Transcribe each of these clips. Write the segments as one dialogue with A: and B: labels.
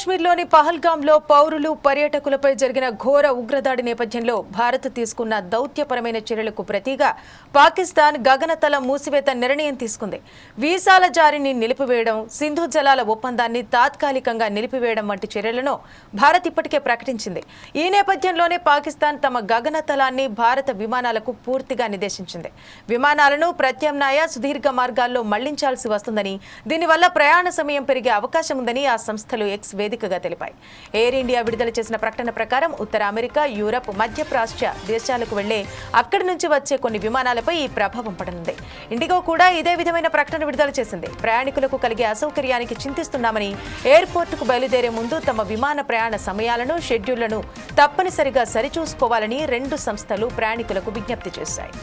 A: కాశ్మీర్లోని పహల్గాంలో పౌరులు పర్యాటకులపై జరిగిన ఘోర ఉగ్రదాడి నేపథ్యంలో భారత్ తీసుకున్న దౌత్యపరమైన చర్యలకు ప్రతిగా పాకిస్తాన్ గగనతల మూసివేత నిర్ణయం తీసుకుంది. వీసాల జారీని నిలిపివేయడం సింధు జలాల ఒప్పందాన్ని తాత్కాలికంగా నిలిపివేయడం వంటి చర్యలను భారత్ ఇప్పటికే ప్రకటించింది. ఈ నేపథ్యంలోనే పాకిస్తాన్ తమ గగనతలాన్ని భారత విమానాలకు పూర్తిగా నిర్దేశించింది. విమానాలను ప్రత్యామ్నాయ సుదీర్ఘ మార్గాల్లో మళ్ళించాల్సి వస్తుందని దీనివల్ల ప్రయాణ సమయం పెరిగే అవకాశం ఉందని ఆ సంస్థలు ఎక్స్ వేదికగా తెలిపాయి. ఎయిర్ ఇండియా విడుదల చేసిన ప్రకటన ప్రకారం ఉత్తర అమెరికా యూరప్ మధ్యప్రాచ్య దేశాలకు వెళ్ళే అక్కడి నుంచి వచ్చే కొన్ని విమానాలపై ఈ ప్రభావం పడనుంది. ఇండిగో కూడా ఇదే విధమైన ప్రకటన విడుదల చేసింది. ప్రయాణికులకు కలిగే అసౌకర్యానికి చింతిస్తున్నామని ఎయిర్పోర్టుకు బయలుదేరే ముందు తమ విమాన ప్రయాణ సమయాలను షెడ్యూళ్ళను తప్పనిసరిగా సరిచూసుకోవాలని రెండు సంస్థలు ప్రయాణికులకు విజ్ఞప్తి చేశాయి.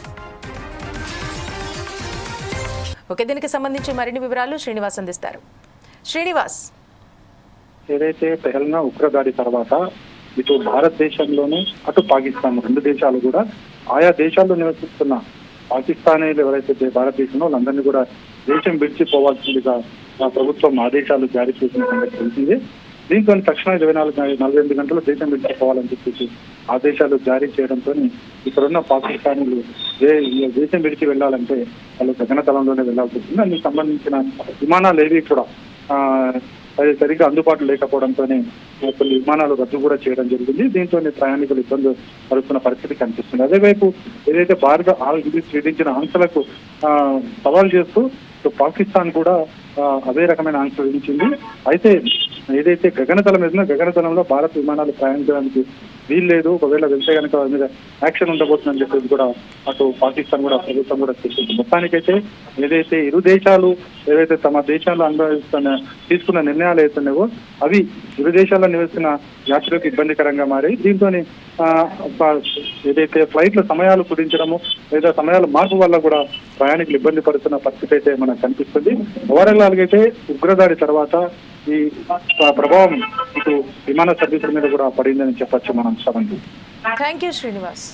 A: ఓకే దీనికి సంబంధించి మరిన్ని వివరాలు శ్రీనివాస్ అందిస్తారు. శ్రీనివాస్
B: ఏదైతే పెహల్నా ఉగ్రదాడి తర్వాత ఇటు భారతదేశంలోనే అటు పాకిస్తాన్ రెండు దేశాలు కూడా ఆయా దేశాల్లో నివసిస్తున్న పాకిస్తానీలు ఎవరైతే భారతదేశంలో వాళ్ళందరినీ కూడా దేశం విడిచిపోవాల్సిందిగా ఆ ప్రభుత్వం ఆదేశాలు జారీ చేసిన సంగతి తెలిసింది. దీంతో తక్షణ ఇరవై నాలుగు నలభై ఎనిమిది గంటలు దేశం విడిచిపోవాలని చెప్పేసి ఆదేశాలు జారీ చేయడంతో ఇక్కడున్న పాకిస్తానీలు ఏ దేశం విడిచి వెళ్ళాలంటే వాళ్ళు గగనతలంలోనే వెళ్ళాల్సి వస్తుంది. అందుకు సంబంధించిన విమానాలు ఏవి కూడా అది సరిగ్గా అందుబాటులో లేకపోవడంతోనే కొన్ని విమానాలు రద్దు కూడా చేయడం జరిగింది. దీంతో ప్రయాణికులు ఇబ్బంది పడుతున్న పరిస్థితి కనిపిస్తుంది. అదేవైపు ఏదైతే భారత ఆల్ ఇది విధించిన ఆంక్షలకు సవాల్ చేస్తూ పాకిస్తాన్ కూడా అదే రకమైన ఆంక్షలు విధించింది. అయితే ఏదైతే గగనతలం ఏదో గగనతలంలో భారత విమానాలు ప్రయాణించడానికి వీల్లేదు. ఒకవేళ వెళ్తే కనుక వారి మీద యాక్షన్ ఉండబోతుందని చెప్పేసి కూడా అటు పాకిస్తాన్ కూడా ప్రభుత్వం కూడా చెప్పింది. మొత్తానికైతే ఏదైతే ఇరు దేశాలు ఏదైతే తమ దేశాలు అనుభవిస్తున్న తీసుకున్న నిర్ణయాలు అవుతున్నాయో అవి ఇరు దేశాల్లో నివసిస్తున్న యాత్రికులకు ఇబ్బందికరంగా మారి దీంతో ఏదైతే ఫ్లైట్ల సమయాలు కుదించడము లేదా సమయాల మార్పు వల్ల కూడా ప్రయాణికులు ఇబ్బంది పడుతున్న పరిస్థితి అయితే మనకు కనిపిస్తుంది. ఓవరాల్ అయితే ఉగ్రదాడి తర్వాత ఈ ప్రభావం ఇటు విమాన సర్వీసుల మీద కూడా పడిందని చెప్పచ్చు మనం సమంతి
A: థ్యాంక్ యూ శ్రీనివాస్